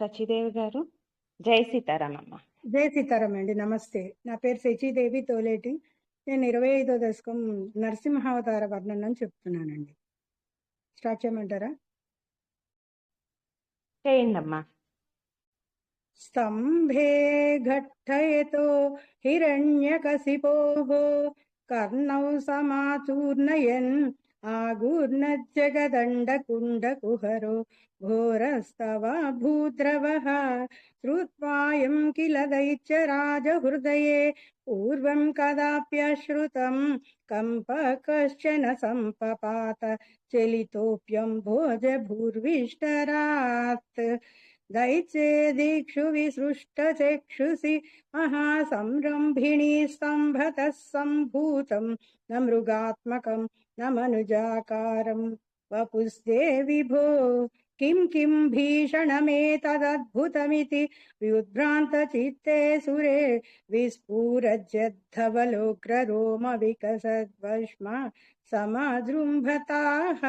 సచిదేవి గారు. జై సీతారామమ్మ. జై సీతారాం అండి నమస్తే. నా పేరు శచీదేవి తోలేటి. నేను ఇరవై ఐదో దశకం నరసింహావతార వర్ణనం చెప్తున్నానండి. స్టార్ట్ చేయమంటారా? చేయండి అమ్మా స్తంభే ఘట్టయతో హిరణ్యకశిపోः కర్ణౌ సమాచూర్ణయన్ आगूर्नज्जगदण्डकुण्डकुहरो घोरस्तव भूद्रवः श्रुत्वायम् किल दयि राजहृदये पूर्वम् कदाप्यश्रुतम् कम्प कश्चन सम्पपात चलितोऽप्यम्भोज भूर्विष्टरात् दैत्ये दीक्षु विसृष्टचक्षुषि महासंरम्भिणी सम्भूतं न मृगात्मकं न मनुजाकारं वपुस्देवि भो किं किं भीषणमेतदद्भुतमिति व्युद्भ्रान्तचित्ते सुरे विस्फुरज्जद्धवलोग्ररोमविकसद्वश्म समाजृम्भताः।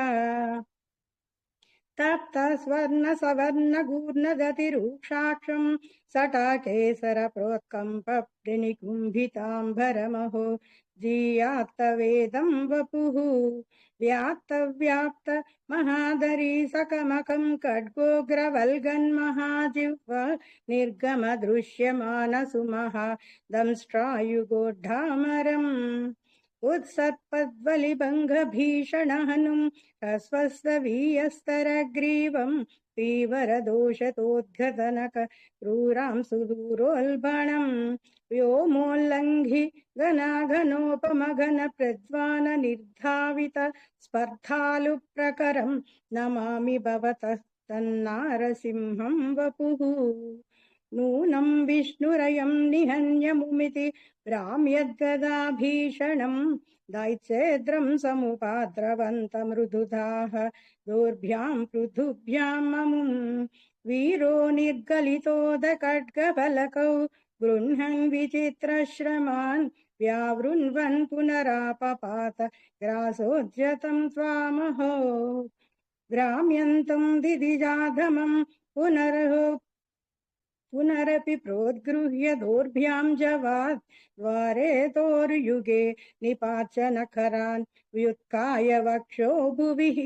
तप्त स्वर्णसवर्णगूर्णदति रूक्षाक्षम् सटाकेसर प्रोक्कम् पप्रि निकुम्भिताम्भरमहो जीयात्त वेदम् वपुः व्याप्तव्याप्त महादरी सकमकम् खड्गोग्रवल्गन्महाजिह्व निर्गमदृश्यमानसु दंष्ट्रायुगोड्ढामरम् उत्सत्पद्वलिभङ्गभीषणहनुम् हस्वस्तवीयस्तरग्रीवम् पीवरदोषतोद्घतनक क्रूरां सुदूरोल्बणम् व्योमोल्लङ्घि घनाघनोपमघन प्रद्वान निर्धावित स्पर्धालुप्रकरम् नमामि भवतः तन्नारसिंहम् वपुः नूनं विष्णुरयं निहन्यमुमिति भ्राम्यद्गदाभीषणं दैत्येद्रं समुपाद्रवन्तमृदुधाः दोर्भ्यां पृथुभ्यां ममुं वीरो निर्गलितोदखड्गफलकौ गृह्णन् विचित्रश्रमान् व्यावृण्वन् पुनरापपात ग्रासोद्यतं त्वामहो ग्राम्यन्तं दिदिजाधमं पुनरहो पुनरपि प्रोद्गृह्य दोर्भ्यां जवात् द्वारे तोर्युगे निपाच्य नखरान् व्युत्काय वक्षो भुविः।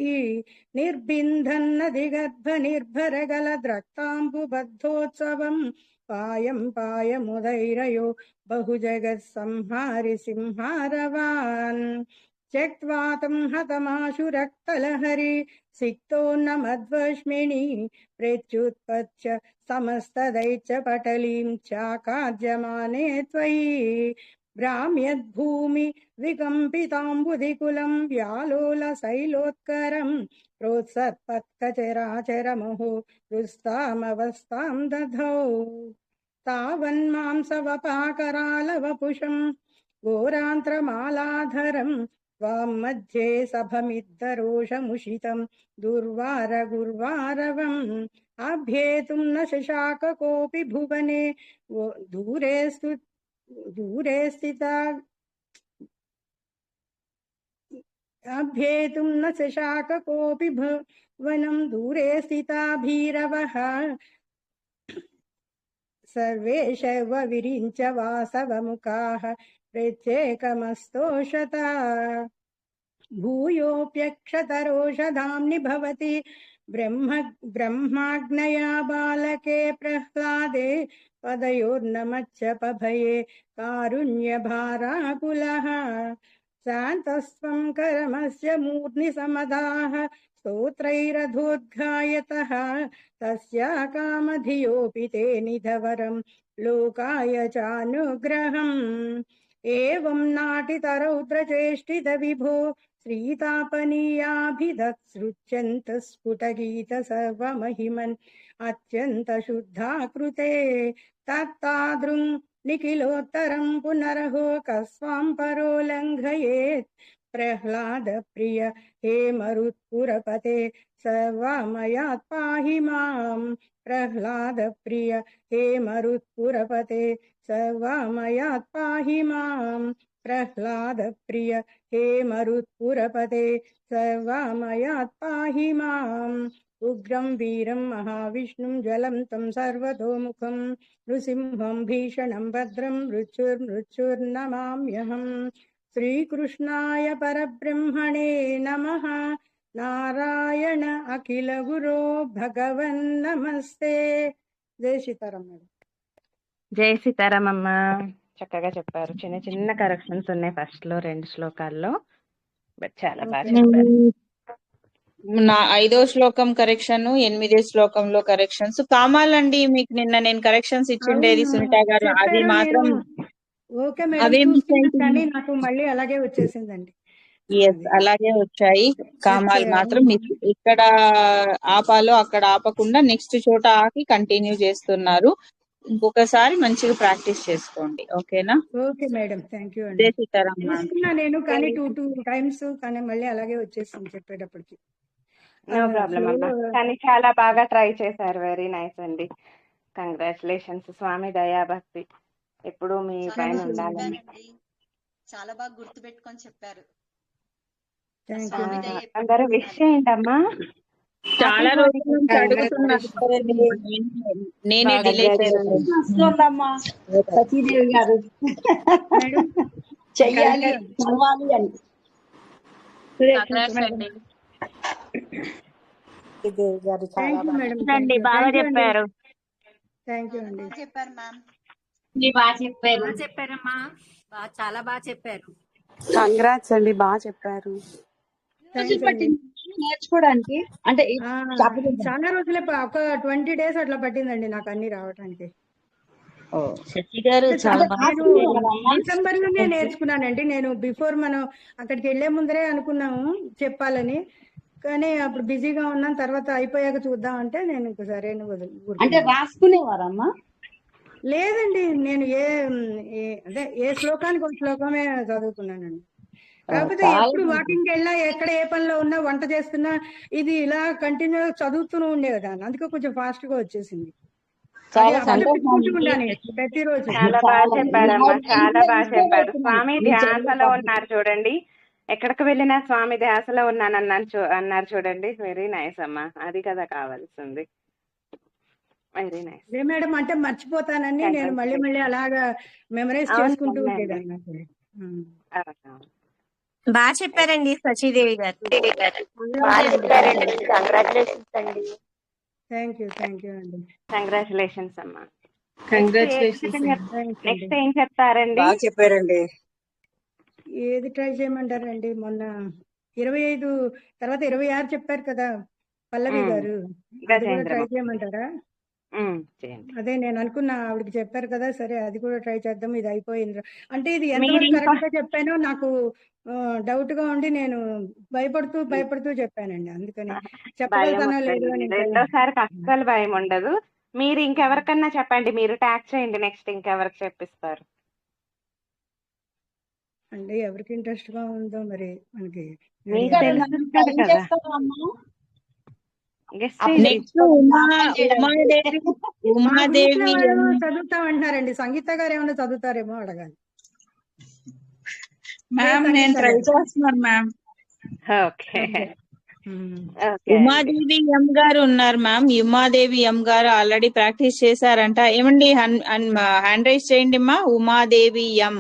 निर्बिन्धन्नदिगर्भनिर्भरगलद्रक्ताम्बुबद्धोत्सवम् पायं पायमुदैरयो बहुजगत्संहारि सिंहारवान् त्यक्त्वा हतमाशु रक्तलहरि सिक्तो न मध्वमिनि प्रेत्युत्पच्य समस्तदैच्च पटलीम् चाकाद्यमाने त्वयि। भ्राम्यद्भूमि विकम्पिताम्बुधिकुलम् व्यालोलशैलोत्करम् प्रोत्सत्पत्कचराचरमुः दुस्तामवस्ताम् दधौ। तावन्मांसवपाकरालवपुषम् घोरान्त्रमालाधरम् त्वां मध्ये सभमिद्धरोषमुषितं दुर्वार गुर्वारवम्। अभ्येतुं न शशाक कोऽपि भुवने दूरे स्तु, दूरे स्थिता अभ्येतुं न शशाक कोऽपि भुवनं। दूरे स्थिता भीरवः। सर्वे शैव विरिञ्च वासवमुखाः प्रत्येकमस्तोषता। भूयोऽप्यक्षतरोषधाम्नि भवति ब्रह्म ब्रह्माग्नया बालके प्रह्लादे पदयोर्नमच्च पभये कारुण्यभाराकुलः। शान्तस्त्वम् करमस्य मूर्निसमधाः स्तोत्रैरधोद्घायतः। तस्या कामधियोऽपि ते निधवरम् लोकाय चानुग्रहम्। एवम् नाटितरौद्रचेष्टितविभो चेष्टितविभो श्रीतापनीयाभिधत्सृच्यन्त स्फुटगीत सर्वमहिमन्। अत्यन्तशुद्धा कृते तत्तादृम् निखिलोत्तरं पुनरहो कस्वां परो लङ्घयेत् प्रह्लादप्रिय हे मरुत्पुरपते सर्वमयात् पाहि माम्। प्रह्लादप्रिय हे मरुत्पुरपते सर्वमयात् पाहि माम्। प्रह्लादप्रिय हे मरुत्पुरपते सर्वमयात् पाहि माम् ఉగ్రం వీరం మహావిష్ణుం జ్వలం తం సర్వతోముఖం నృసింహం భీషణం భద్రం మృత్యుర్మృత్యుర్నమామ్యహం శ్రీకృష్ణాయ పరబ్రహ్మణే నమః నారాయణ అఖిల గురో భగవన్ నమస్తే జై సీతారాం మేడం జై సీతారామమ్మ చక్కగా చెప్పారు. చిన్న చిన్న కరెక్షన్స్ ఉన్నాయి ఫస్ట్లో రెండు శ్లోకాల్లో. బట్ చాలా బాగా. చెప్పారు. నా ఐదో శ్లోకం కరెక్షన్ ఎనిమిదో శ్లోకంలో కరెక్షన్స్. కామాలండి మీకు నిన్న నేను కరెక్షన్స్ ఇచ్చిండేది సునీత గారు. అది మాత్రం. ఓకే. కానీ నాకు మళ్ళీ అలాగే వచ్చేసిందండి. ఎస్ అలాగే వచ్చాయి. కామాలు మాత్రం ఇక్కడ ఆపాలో అక్కడ ఆపకుండా నెక్స్ట్ చోట ఆకి కంటిన్యూ చేస్తున్నారు. ఇంకొకసారి మంచిగా ప్రాక్టీస్ చేసుకోండి. ఓకేనా? ఓకే మేడం థ్యాంక్ యూ అండి. నేను కానీ టూ టూ టైమ్స్ కానీ మళ్ళీ అలాగే వచ్చేసింది చెప్పేటప్పటికి. నో ప్రాబ్లం అమ్మ. కానీ చాలా బాగా ట్రై చేశారు. వెరీ నైస్ అండి. కంగ్రాచులేషన్స్. స్వామి దయాభక్తి. ఎప్పుడు మీ పైన చెప్పారండి. చాలా బాగా గుర్తు పెట్టుకొని చెప్పారు. అందరూ విష్ చేయండి అమ్మా చాలా రోజుల నుంచి అడుగుతున్నారు. నేనే డిలే చేశాను. వస్తుందమ్మా? సతీదేవి గారు. మేడం చెయ్యాలి చదవాలి అని. సతీదేవి గారు చాలా థ్యాంక్ యూ బాగా మేడం అండి బాగా చెప్పారు. థ్యాంక్ యూ అండి. బాగా చెప్పారు మ్యామ్ బాగా చెప్పారు. బాగా చెప్పారమ్మా. బాగా చాలా బాగా చెప్పారు. కంగ్రాట్స్ అండి బాగా చెప్పారు. నేర్చుకోవడానికి అంటే. చాలా రోజులే ఒక ట్వంటీ డేస్ అట్లా పట్టిందండి నాకు అన్ని రావడానికి శశి గారు చాలా బాగా నేను డిసెంబర్లోనే నేర్చుకున్నానండి. నేను బిఫోర్ మనం అక్కడికి వెళ్ళే ముందరే అనుకున్నాము చెప్పాలని. కానీ అప్పుడు బిజీగా ఉన్నాను తర్వాత అయిపోయాక చూద్దాం అంటే నేను ఇంక సరే. అంటే రాసుకునేవారమ్మా? లేదండి నేను ఏ ఏ- అదే ఏ శ్లోకానికి ఒక శ్లోకమే చదువుకున్నానండి కాకపోతే ఎప్పుడు వాకింగ్ వెళ్ళా ఎక్కడ ఏ పనిలో ఉన్నా వంట చేస్తున్నా ఇది ఇలా కంటిన్యూ చదువుతూనే ఉండేదాన్ని అందుకే కొంచెం ఫాస్ట్గా వచ్చేసింది ప్రతిరోజు. చాలా బాగా చాలా చెప్పారమ్మా చాలా బాగా చెప్పారు. స్వామి ధ్యాసలో ఉన్నారు చూడండి. ఎక్కడికి వెళ్ళినా స్వామి ధ్యాసలో ఉన్నాను అన్నాను చూ అన్నారు చూడండి. వెరీ నైస్ అమ్మా. అది కదా కావాల్సింది. వెరీ నైస్ అదే మేడం అంటే మర్చిపోతానని నేను. మళ్ళీ మళ్ళీ అలాగా మెమరైజ్ చేసుకుంటూ. ఉండేదాన్ని. బాగా చెప్పారండి సచీదేవి గారు. థ్యాంక్ యూ థ్యాంక్ యూ అండి. కంగ్రాచులేషన్స్ అమ్మా. కంగ్రాచులేషన్స్ నెక్స్ట్ అండి ఏం చెప్తారండి? బాగా చెప్పారండి. ఏది ట్రై చేయమంటారండి? మొన్న ఇరవై ఐదు తర్వాత ఇరవై ఆరు చెప్పారు కదా పల్లవి. గారు. అది కూడా ట్రై. చేయమంటారా? అదే నేను అనుకున్నా ఆవిడకి చెప్పారు కదా సరే అది కూడా ట్రై చేద్దాం ఇది అయిపోయింది అంటే ఇది ఎంతవరకు ఇంకా- కరెక్ట్గా చెప్పానో నాకు డౌట్గా ఉండి నేను భయపడుతూ భయపడుతూ చెప్పానండి అందుకని. చెప్పగలుగుతానో లేదు. అని అస్సలు భయం ఉండదు. మీరు ఇంకెవరికన్నా చెప్పండి మీరు ట్యాగ్ చేయండి నెక్స్ట్ ఇంకెవరికి చెప్పిస్తారు. అంటే ఎవరికి ఇంట్రెస్ట్గా ఉందో మరి మనకి ఉమాదేవి చదువుతాం అంటున్నారండి సంగీత గారు ఏమైనా చదువుతారేమో అడగాలి. మ్యామ్ నేను ట్రై చేస్తున్నాను మ్యామ్ ఓకే ఉమాదేవి ఎం గారు ఉన్నారు మ్యామ్ ఉమాదేవి ఎం గారు ఆల్రెడీ ప్రాక్టీస్ చేశారంట. ఏమండి హ్యాండ్ రైజ్ చేయండి మా ఉమాదేవి ఎం